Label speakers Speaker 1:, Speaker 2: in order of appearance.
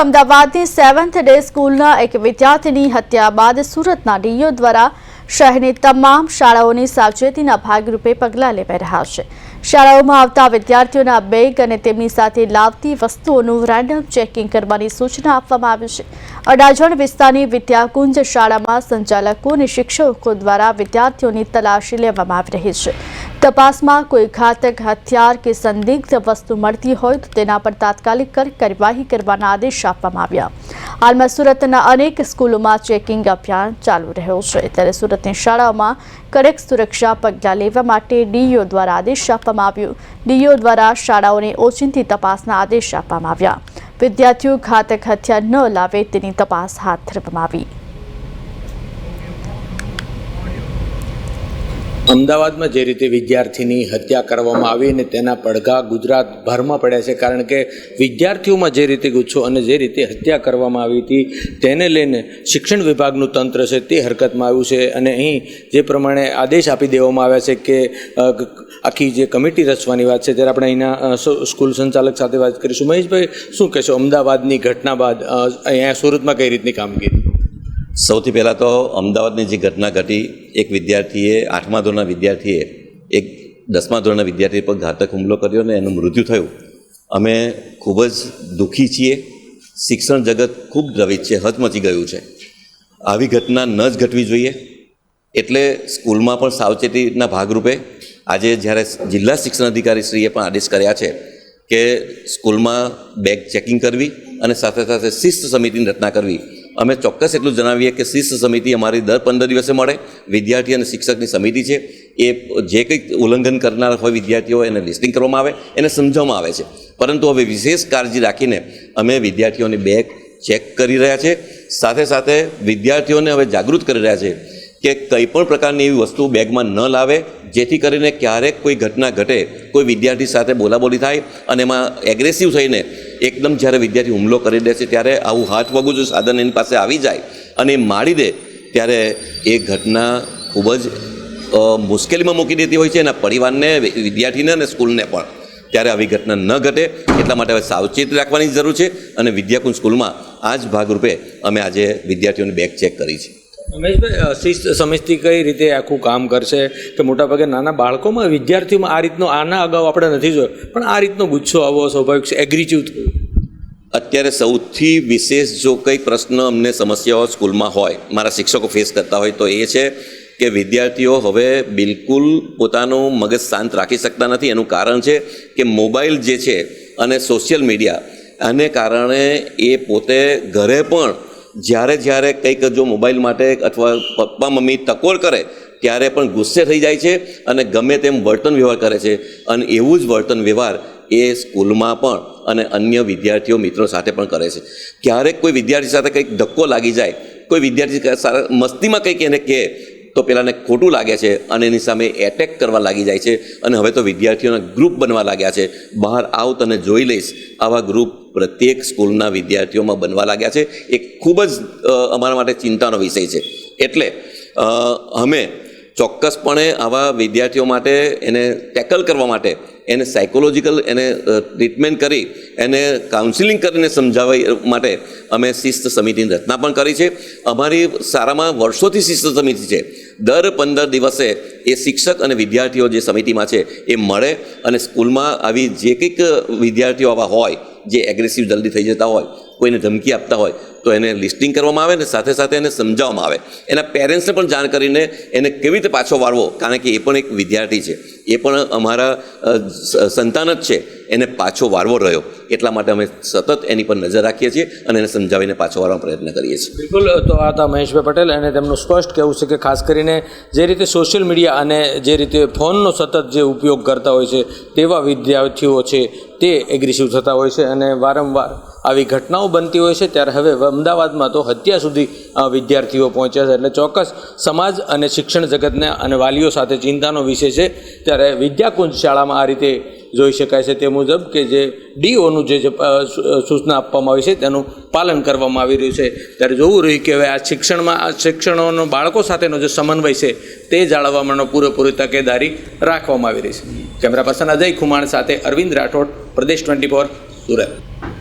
Speaker 1: અમદાવાદની seventh day સ્કૂલના એક વિદ્યાર્થીની હત્યા બાદ સુરતના ડીઓ દ્વારા શહેરની તમામ શાળાઓની સાવચેતીના ભાગરૂપે પગલાં લેવાઈ રહ્યા છે. શાળાઓમાં આવતા વિદ્યાર્થીઓના બેગ અને તેમની સાથે લાવતી વસ્તુઓનું રેન્ડમ ચેકિંગ કરવાની સૂચના આપવામાં આવી છે. અડાજણ વિસ્તારની વિદ્યાકુંજ શાળામાં સંચાલકો અને શિક્ષકો દ્વારા વિદ્યાર્થીઓની તલાશી લેવામાં આવી રહી છે. તપાસમાં કોઈ ઘાતક હથિયાર કે સંદિગ્ધ વસ્તુ મળતી હોય તો તેના પર તાત્કાલિક કાર્યવાહી કરવાના આદેશ આપવામાં આવ્યા. હાલમાં સુરતના અનેક સ્કૂલોમાં ચેકિંગ અભિયાન ચાલુ રહ્યું છે. ત્યારે સુરતની શાળાઓમાં કડક સુરક્ષા પગલાં લેવા માટે ડીઈઓ દ્વારા આદેશ આપવામાં આવ્યો. ડીઈઓ દ્વારા શાળાઓને ઓચિંતી તપાસના આદેશ આપવામાં આવ્યા. વિદ્યાર્થીઓ ઘાતક હથિયાર ન લાવે તેની તપાસ હાથ ધરવામાં આવી.
Speaker 2: અમદાવાદમાં જે રીતે વિદ્યાર્થીની હત્યા કરવામાં આવી અને તેના પડઘા ગુજરાતભરમાં પડ્યા છે, કારણ કે વિદ્યાર્થીઓમાં જે રીતે ગુસ્સો અને જે રીતે હત્યા કરવામાં આવી હતી, તેને લઈને શિક્ષણ વિભાગનું તંત્ર છે તે હરકતમાં આવ્યું છે અને અહીં જે પ્રમાણે આદેશ આપી દેવામાં આવ્યા છે કે આખી જે કમિટી રચવાની વાત છે, ત્યારે આપણે અહીંના સ્કૂલ સંચાલક સાથે વાત કરીશું. મહેશભાઈ, શું કહેશો? અમદાવાદની ઘટના બાદ અહીંયા સુરતમાં કઈ રીતની કામગીરી?
Speaker 3: સૌથી પહેલાં તો અમદાવાદની જે ઘટના ઘટી એક વિદ્યાર્થીએ, આઠમા ધોરણના વિદ્યાર્થીએ એક દસમા ધોરણના વિદ્યાર્થી પર ઘાતક હુમલો કર્યો અને એનું મૃત્યુ થયું. અમે ખૂબ જ દુઃખી છીએ. શિક્ષણ જગત ખૂબ દ્રવિત છે, હચમચી ગયું છે. આવી ઘટના ન જ ઘટવી જોઈએ. એટલે સ્કૂલમાં પણ સાવચેતીના ભાગરૂપે આજે જ્યારે જિલ્લા શિક્ષણ અધિકારીશ્રીએ પણ આદેશ કર્યા છે કે સ્કૂલમાં બેગ ચેકિંગ કરવી અને સાથે સાથે શિસ્ત સમિતિની રચના કરવી. અમે ચોક્કસ એટલું જણાવીએ કે શિસ્ત સમિતિ અમારી દર પંદર દિવસે મળે. વિદ્યાર્થી અને શિક્ષકની સમિતિ છે. એ જે કંઈક ઉલ્લંઘન કરનાર હોય વિદ્યાર્થીઓ એને લિસ્ટિંગ કરવામાં આવે, એને સમજવામાં આવે છે. પરંતુ હવે વિશેષ કાળજી રાખીને અમે વિદ્યાર્થીઓની બેગ ચેક કરી રહ્યા છે. સાથે સાથે વિદ્યાર્થીઓને હવે જાગૃત કરી રહ્યા છે કે કંઈ પણ પ્રકારની એવી વસ્તુ બેગમાં ન લાવે, જેથી કરીને ક્યારેક કોઈ ઘટના ઘટે, કોઈ વિદ્યાર્થી સાથે બોલાબોલી થાય અને એમાં એગ્રેસિવ થઈને એકદમ જ્યારે વિદ્યાર્થી હુમલો કરી દે છે ત્યારે આવું હાથ વગું જો સાધન એની પાસે આવી જાય અને મારી દે ત્યારે એ ઘટના ખૂબ જ મુશ્કેલીમાં મૂકી દેતી હોય છે એના પરિવારને, વિદ્યાર્થીને અને સ્કૂલને પણ. ત્યારે આવી ઘટના ન ઘટે એટલા માટે હવે સાવચેત રાખવાની જરૂર છે અને વિદ્યાકુંજ સ્કૂલમાં આ જ ભાગરૂપે અમે આજે વિદ્યાર્થીઓની બેગ ચેક કરી છે.
Speaker 2: રમેશભાઈ અ, સમિતિ કઈ રીતે આખું કામ કરશે? કે મોટાભાગે નાના બાળકોમાં વિદ્યાર્થીઓમાં આ રીતનો આના અગાઉ આપણે નથી જોયો. પણ આ રીતનો ગુસ્સો આવો સ્વાભાવિક છે એગ્રીચ્યુ
Speaker 3: અત્યારે સૌથી વિશેષ જો કંઈ પ્રશ્ન અમને સમસ્યાઓ સ્કૂલમાં હોય મારા શિક્ષકો ફેસ કરતા હોય તો એ છે કે વિદ્યાર્થીઓ હવે બિલકુલ પોતાનું મગજ શાંત રાખી શકતા નથી. એનું કારણ છે કે મોબાઈલ જે છે અને સોશિયલ મીડિયા આને કારણે એ પોતે ઘરે પણ જ્યારે જ્યારે કંઈક જો મોબાઈલ માટે અથવા પપ્પા મમ્મી ટકોર કરે, ત્યારે પણ ગુસ્સે થઈ જાય છે અને ગમે તેમ વર્તન વ્યવહાર કરે છે. અને એવું જ વર્તન વ્યવહાર એ સ્કૂલમાં પણ અને અન્ય વિદ્યાર્થીઓ મિત્રો સાથે પણ કરે છે. ક્યારેક કોઈ વિદ્યાર્થી સાથે કંઈક ધક્કો લાગી જાય, કોઈ વિદ્યાર્થી મસ્તીમાં કંઈક એને કહે તો પેલાને ખોટું લાગે છે અને એની સામે એટેક કરવા લાગી જાય છે. અને હવે તો વિદ્યાર્થીઓના ગ્રુપ બનવા લાગ્યા છે. બહાર આવ તને જોઈ લઈશ. આવા ગ્રુપ પ્રત્યેક સ્કૂલના વિદ્યાર્થીઓમાં બનવા લાગ્યા છે. એ ખૂબ જ અમારા માટે ચિંતાનો વિષય છે. એટલે અમે ચોક્કસપણે આવા વિદ્યાર્થીઓ માટે એને ટેકલ કરવા માટે એને સાયકોલોજીકલ એને ટ્રીટમેન્ટ કરી, એને કાઉન્સિલિંગ કરીને સમજાવવા માટે અમે શિસ્ત સમિતિની રચના પણ કરી છે. અમારી શાળામાં વર્ષોથી શિસ્ત સમિતિ છે. દર પંદર દિવસે એ શિક્ષક અને વિદ્યાર્થીઓ જે સમિતિમાં છે એ મળે અને સ્કૂલમાં આવી જે કંઈક વિદ્યાર્થીઓ આવા હોય, જે એગ્રેસિવ જલ્દી થઈ જતા હોય, કોઈને ધમકી આપતા હોય તો એને લિસ્ટિંગ કરવામાં આવે ને સાથે સાથે એને સમજાવવામાં આવે. એના પેરેન્ટ્સને પણ જાણ કરીને એને કેવી રીતે પાછો વાળવો? કારણ કે એ પણ એક વિદ્યાર્થી છે. એ પણ અમારા સંતાન જ છે. એને પાછો વાળવો રહ્યો. એટલા માટે અમે સતત એની પર નજર રાખીએ છીએ અને એને સમજાવીને પાછો વાળવાનો પ્રયત્ન કરીએ છીએ.
Speaker 2: બિલકુલ, તો આ હતા મહેશભાઈ પટેલ અને તેમનું સ્પષ્ટ કહેવું છે કે ખાસ કરીને જે રીતે સોશિયલ મીડિયા અને જે રીતે ફોનનો સતત જે ઉપયોગ કરતા હોય છે, તેવા વિદ્યાર્થીઓ છે તે એગ્રેસિવ થતા હોય છે અને વારંવાર આવી ઘટનાઓ બનતી હોય છે, ત્યારે હવે અમદાવાદમાં તો હત્યા સુધી વિદ્યાર્થીઓ પહોંચ્યા છે. એટલે ચોક્કસ સમાજ અને શિક્ષણ જગતને અને વાલીઓ સાથે ચિંતાનો વિષય છે. ત્યારે વિદ્યાકુંજ શાળામાં આ રીતે જોઈ શકાય છે. તે મુજબ કે જે ડીઓનું જે સૂચના આપવામાં આવી છે, તેનું પાલન કરવામાં આવી રહ્યું છે. ત્યારે જોવું રહ્યું કે હવે આ શિક્ષણમાં, આ શિક્ષણોનો બાળકો સાથેનો જે સમન્વય છે, તે જાળવવાનો પૂરેપૂરી તકેદારી રાખવામાં આવી રહી છે. કેમેરા પર્સન અજય ખુમાણ સાથે અરવિંદ રાઠોડ પ્રદેશ ટ્વેન્ટી ફોર સુરત.